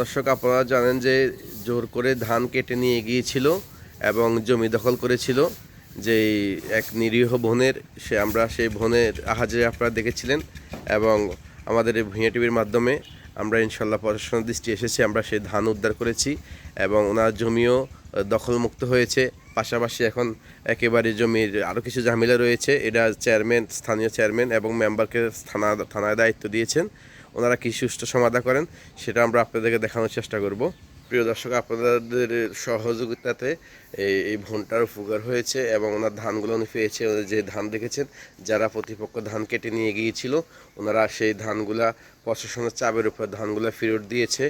দর্শক, আপনারা জানেন যে জোর করে ধান কেটে নিয়ে গিয়েছিল এবং জমি দখল করেছিল। যে এক নিরীহ বোনের সে আমরা সেই বোনের আহাজে আপনারা দেখেছিলেন এবং আমাদের এই ভূঁইয়া টিভির মাধ্যমে আমরা ইনশাল্লাহ প্রশাসনের দৃষ্টি এসেছি, আমরা সেই ধান উদ্ধার করেছি এবং ওনার জমিও দখলমুক্ত হয়েছে। পাশাপাশি এখন একেবারে জমির আরও কিছু ঝামেলা রয়েছে। এটা চেয়ারম্যান, স্থানীয় চেয়ারম্যান এবং মেম্বারকে থানা, থানায় দায়িত্ব দিয়েছেন। ওনারা কী সুষ্ঠু সমাধা করেন, সেটা আমরা আপনাদেরকে দেখানোর চেষ্টা করব। প্রিয় দর্শক, আপনাদের সহযোগিতাতে এই এই ভুনটার উপকার হয়েছে এবং ওনার ধানগুলো উনি পেয়েছে যে ধান দেখেছেন, যারা প্রতিপক্ষ ধান কেটে নিয়ে গিয়েছিল, ওনারা সেই ধানগুলা প্রশাসনের চাপের উপর ধানগুলো ফেরত দিয়েছে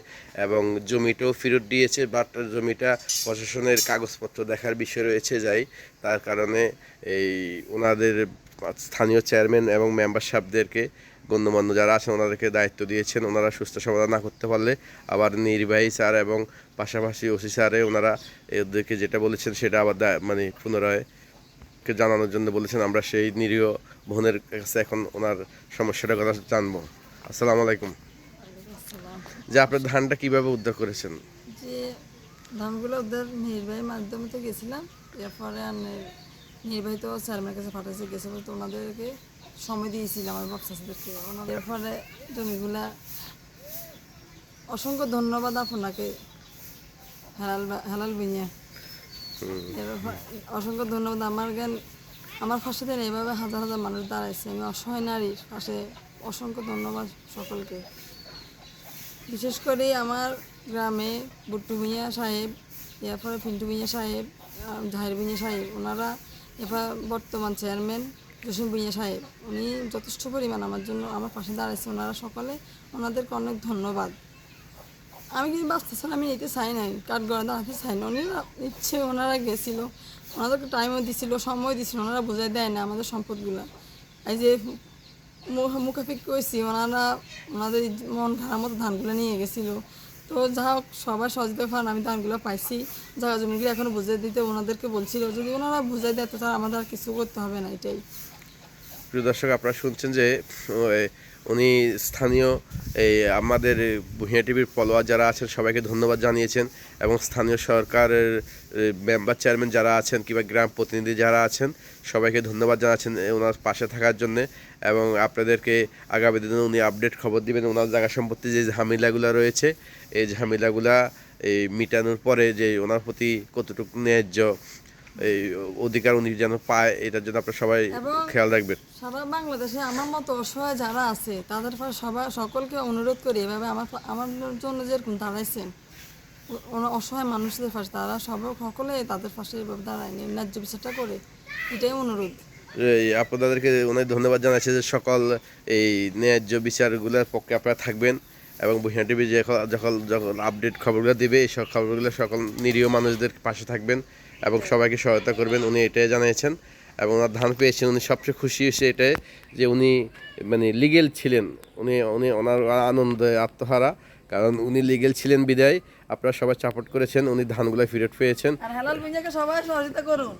এবং জমিটাও ফেরত দিয়েছে, বাট জমিটা প্রশাসনের কাগজপত্র দেখার বিষয় রয়েছে যাই, তার কারণে এই ওনাদের স্থানীয় চেয়ারম্যান এবং মেম্বার সাহেবদেরকে গণ্যমান্য যারা আছেন ওনাদেরকে দায়িত্ব দিয়েছেন। ওনারা সুস্থ সমাধান না করতে পারলে আবার নির্বাহী স্যার এবং পাশাপাশি ওসি স্যারে ওনারা এদেরকে যেটা বলেছেন সেটা আবার মানে পুনরায় কে জানানোর জন্য বলেছেন। আমরা সেই নিরীহ বোনের কাছে এখন ওনার সমস্যাটার কথা জানব। আসসালামু আলাইকুম। যে আপনার ধানটা কীভাবে উদ্ধার করেছেন? যে ধানগুলো ওদের নির্বাহীর মাধ্যমে তো গেছিলাম এরপরে আর নি- নির্বাহী তো চেয়ারম্যানের কাছে পাঠাইছে গেছে তো ওনাদেরকে সময় দিয়েছিলাম আমার ব্যবসাসীদেরকে ওনাদের পরে জমিগুলা অসংখ্য ধন্যবাদ আপনাকে হেলাল বা- হেলাল বিনিয়া অসংখ্য ধন্যবাদ। আমার জ্ঞান আমার পাশে দেন এইভাবে হাজার হাজার মানুষ দাঁড়াইছে। আমি অসহায় নারীর পাশে অসংখ্য ধন্যবাদ সকলকে। বিশেষ করে আমার গ্রামে বুট্টু ভুঁইয়া সাহেব এরপরে পিন্টু ভুঁইয়া সাহেব জাহির ভুঁইয়া সাহেব ওনারা এরপর বর্তমান চেয়ারম্যান জসিম ভুঁইয়া সাহেব, উনি যথেষ্ট পরিমাণ আমার জন্য আমার পাশে দাঁড়াইছে। ওনারা সকলে ওনাদেরকে অনেক ধন্যবাদ। আমি কিন্তু বাঁচতেছিলাম আমি নিতে চাই নাই, কাঠ গড়া দাঁড়াতে চাই না উনি ইচ্ছে, ওনারা গেছিল, ওনাদেরকে টাইমও দিছিল সময় দিছিল, ওনারা বোঝাই দেয় না আমাদের সম্পদগুলো। এই যে মুখাফিক করেছি ওনারা ওনাদের মন খারাপ মতো ধানগুলো নিয়ে গেছিল। তো যা হোক, সবাই সহযোগিতা করেন আমি ধানগুলো পাইছি। জায়গা জমিগুলো এখনও বুঝিয়ে দিতে ওনাদেরকে বলছিল, যদি ওনারা বুঝাই দেয় তো তার আমাদের আর কিছু করতে হবে না, এটাই। প্রিয় দর্শক, আপনারা শুনছেন যে উনি স্থানীয় এই আমাদের ভূঁইয়া টিভির ফলোয়ার যারা আছেন, সবাইকে ধন্যবাদ জানিয়েছেন এবং স্থানীয় সরকারের মেম্বার চেয়ারম্যান যারা আছেন কিংবা গ্রাম প্রতিনিধি যারা আছেন, সবাইকে ধন্যবাদ জানাচ্ছেন ওনার পাশে থাকার জন্য এবং আপনাদেরকে আগামী দিনে উনি আপডেট খবর দিবেন। ওনার জায়গা সম্পত্তি যে ঝামেলাগুলো রয়েছে, এই ঝামেলাগুলা, এই মিটানোর পরে যে ওনার প্রতি কতটুকু ন্যায্য এই অধিকার উনি যেন পায় এটার জন্য আপনারা সবাই খেয়াল রাখবেন। সারা বাংলাদেশে আমার মতো অসহায় যারা আছে তাদের সবাই সকলকে অনুরোধ করি এভাবে আমার আমার জন্য যেরকম দাঁড়াইছেন অসহায় মানুষদের পাশে তারা সবাই সকলে তাদের পাশে এভাবে দাঁড়ায় ন্যায্য বিচারটা করে এটাই অনুরোধ। এই আপনাদেরকে অনেক ধন্যবাদ জানাচ্ছি যে সকল এই ন্যায্য বিচারগুলোর পক্ষে আপনারা থাকবেন এবং বহিনা টিভি যখন যখন যখন আপডেট খবরগুলো দিবে এই সব খবরগুলো সকল নিরীহ মানুষদের পাশে থাকবেন। এবং সবাইকে সহায়তা করবেন উনি এটাই জানিয়েছেন এবং ওনার ধান পেয়েছেন উনি সবচেয়ে খুশি হয়েছে এটাই যে উনি মানে লিগেল ছিলেন। উনি উনি ওনার আনন্দে আত্মহারা কারণ উনি লিগেল ছিলেন বিদায়। আপনারা সবাই সাপোর্ট করেছেন উনি ধানগুলো ফেরত পেয়েছেন। আর হেলাল বিঞ্জাকে সবাই সহযোগিতা করুন।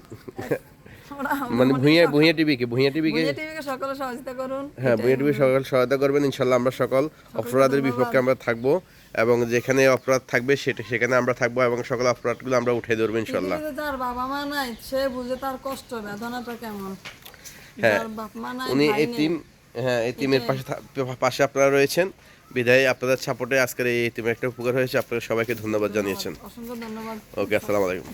মানে ভূঁইয়া ভূঁইয়া টিভিকে ভূঁইয়া টিভিকে ভুঁইয়া টিভিকে সকলে সহযোগিতা করুন। হ্যাঁ বইয়ের টিভি সকল সহায়তা করবেন ইনশাল্লাহ আমরা সকল অপরাধের বিপক্ষে আমরা থাকব। এবং যেখানে অপরাধ থাকবে সেটা সেখানে আমরা থাকব এবং সকল অপরাধগুলো আমরা উঠে ধরবো ইনশাল্লাহ তার বাবা মা নাই সে বুঝে তার কষ্ট বেদনাটা কেমন? হ্যাঁ, উনি এতিম হ্যাঁ এতিমের পাশে পাশে আপনারা রয়েছেন। বিদায় আপনাদের সাপোর্টে আজকের এই এতিমের একটা উপকার হয়েছে আপনারা সবাইকে ধন্যবাদ জানিয়েছেন। অসংখ্য ধন্যবাদ। ওকে আসসালামু আলাইকুম।